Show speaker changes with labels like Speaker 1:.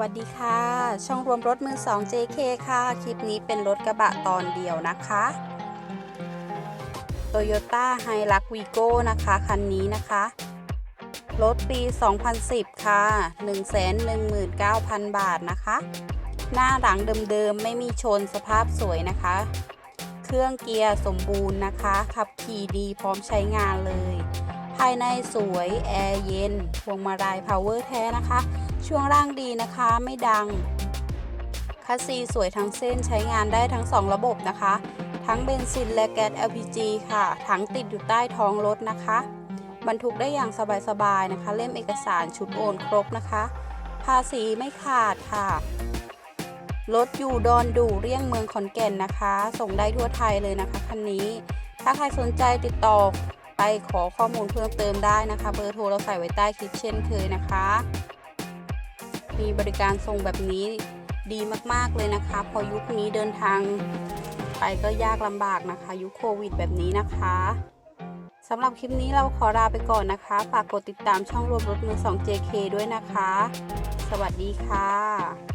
Speaker 1: วัสดีค่ะ ช่องรวมรถมือ2 JK ค่ะ คลิปนี้เป็นรถกระบะตอนเดียวนะคะ Toyota h i l u x Vigo นะคะ คันนี้นะคะ รถปี 2010 ค่ะ 119,000 บาทนะคะ หน้าหลังเดิมๆ ไม่มีชนสภาพสวยนะคะ เครื่องเกียร์สมบูรณ์นะคะ ขับขี่ดีพร้อมใช้งานเลย ภายในสวยแอร์เย็นพวงมาลัย power แท้นะคะ ช่วงล่างดีนะคะไม่ดังคัสซีสวยทั้งเส้นใช้งานได้ทั้ง 2 ระบบนะคะ ทั้งเบนซินและแก๊ส LPG ค่ะทั้งติดอยู่ใต้ท้องรถนะคะ บรรทุกได้อย่างสบายๆนะคะ เล่มเอกสารชุดโอนครบนะคะ ภาษีไม่ขาดค่ะรถอยู่ดอนดูเรียงเมืองขอนแก่นนะคะ ส่งได้ทั่วไทยเลยนะคะคันนี้ ถ้าใครสนใจติดต่อ ไปขอข้อมูลเพิ่มเติมได้นะคะ เบอร์โทรเราใส่ไว้ใต้คลิปเช่นเคยนะคะ มีบริการส่งแบบนี้ดีมากๆเลยนะคะ พอยุคนี้เดินทางไปก็ยากลำบากนะคะ ยุคโควิดแบบนี้นะคะสำหรับคลิปนี้เราขอลาไปก่อนนะคะ ฝากกดติดตามช่องรวมรถมือ 2 JK ด้วยนะคะ สวัสดีค่ะ